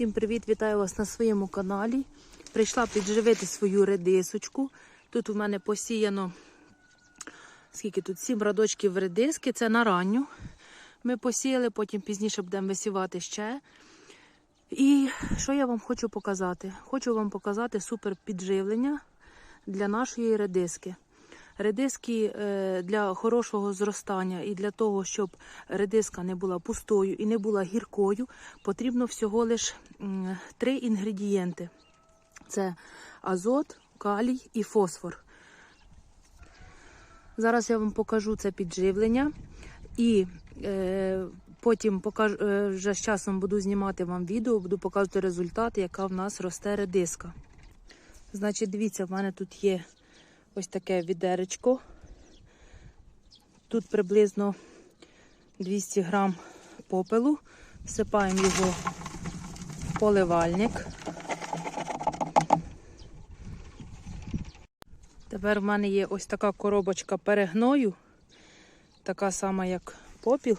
Всім привіт! Вітаю вас на своєму каналі. Прийшла підживити свою редисочку. Тут у мене посіяно скільки тут? Сім радочків редиски. Це на ранню. Ми посіяли, потім пізніше будемо висівати ще. І що я вам хочу показати? Хочу вам показати супер підживлення для нашої редиски. Редиски е, для хорошого зростання і для того, щоб редиска не була пустою і не була гіркою, потрібно всього лиш три інгредієнти: це азот, калій і фосфор. Зараз я вам покажу це підживлення і е, потім покажу, е, вже з часом буду знімати вам відео, буду показувати результат, яка в нас росте редиска. Значить, дивіться, в мене тут є ось таке відеречко. Тут приблизно 200 грам попелу. Всипаємо його в поливальник. Тепер в мене є ось така коробочка перегною, така сама, як попіл.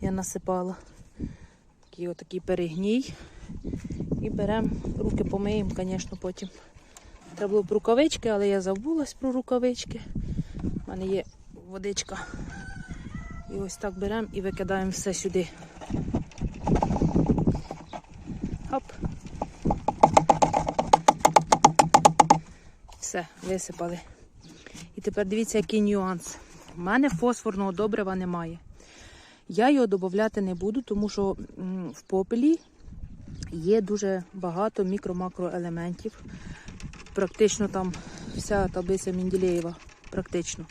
Я насипала такий отакий перегній. І беремо, руки помиємо, звісно, потім. Треба було б рукавички, але я забулась про рукавички. У мене є водичка. І ось так беремо і викидаємо все сюди. Хоп. Все, висипали. І тепер дивіться, який нюанс. У мене фосфорного добрива немає. Я його додати не буду, тому що в попелі є дуже багато мікро-макроелементів. Практично там вся таблиця Менділеєва. Практично.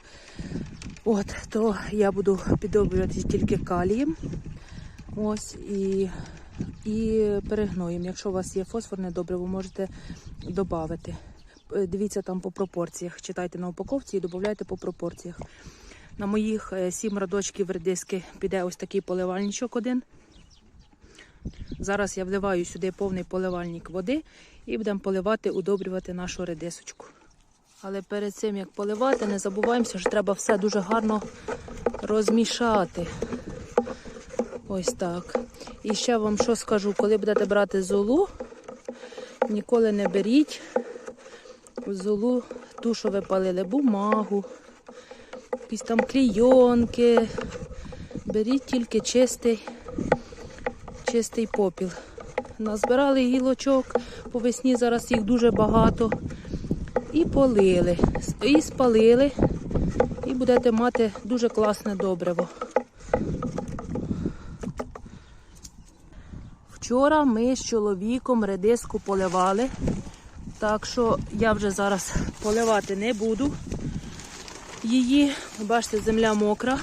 От, то я буду підобрювати тільки калієм. Ось і, і перегноєм. Якщо у вас є фосфорне ви можете додати. Е, Дивіться там по пропорціях. Читайте на упаковці і додавайте по пропорціях. На моїх е, сім радочків редиски піде ось такий поливальничок один. Зараз я вливаю сюди повний поливальник води і будемо поливати, удобрювати нашу редисочку. Але перед цим як поливати, не забуваємося, що треба все дуже гарно розмішати. Ось так. І ще вам що скажу, коли будете брати золу, ніколи не беріть золу ту, що ви палили, бумагу, якісь там клійонки. Беріть тільки чистий чистий попіл. Назбирали гілочок по весні, зараз їх дуже багато. І полили, і спалили, і будете мати дуже класне добриво. Вчора ми з чоловіком редиску поливали, так що я вже зараз поливати не буду її. Бачите, земля мокра.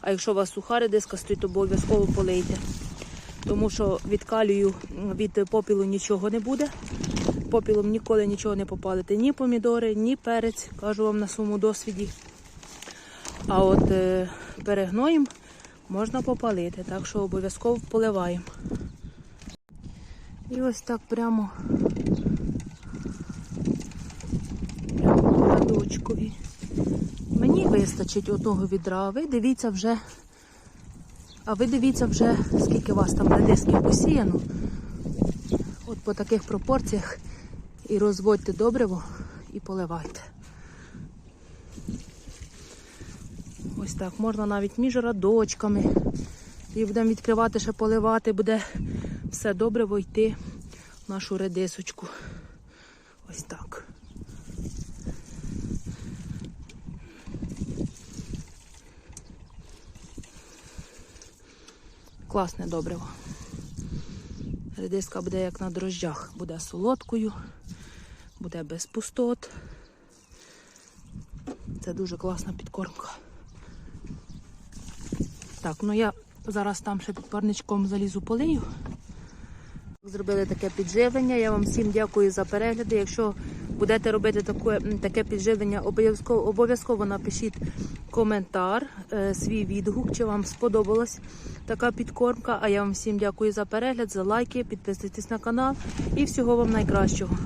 А якщо у вас суха редиска стоїть, то обов'язково полийте тому що від калію, від попілу нічого не буде. Попілом ніколи нічого не попалите. Ні помідори, ні перець, кажу вам на своєму досвіді. А от е, перегноєм можна попалити, так що обов'язково поливаємо. І ось так прямо, прямо по рядочкові. Мені вистачить одного відра. Ви дивіться вже. А ви дивіться вже, скільки у вас там редисків посіяно. От по таких пропорціях і розводьте добриво і поливайте. Ось так, можна навіть між радочками. І будемо відкривати, ще поливати, буде все добриво йти в нашу редисочку. Ось так. Класне добриво. Редиска буде як на дрожжах, буде солодкою, буде без пустот. Це дуже класна підкормка. Так, ну я зараз там ще під парничком залізу полию. Зробили таке підживлення. Я вам всім дякую за перегляди. Якщо будете робити таке, таке підживлення, обов'язково обов'язково напишіть коментар, е, свій відгук, чи вам сподобалась така підкормка. А я вам всім дякую за перегляд, за лайки, підписуйтесь на канал і всього вам найкращого.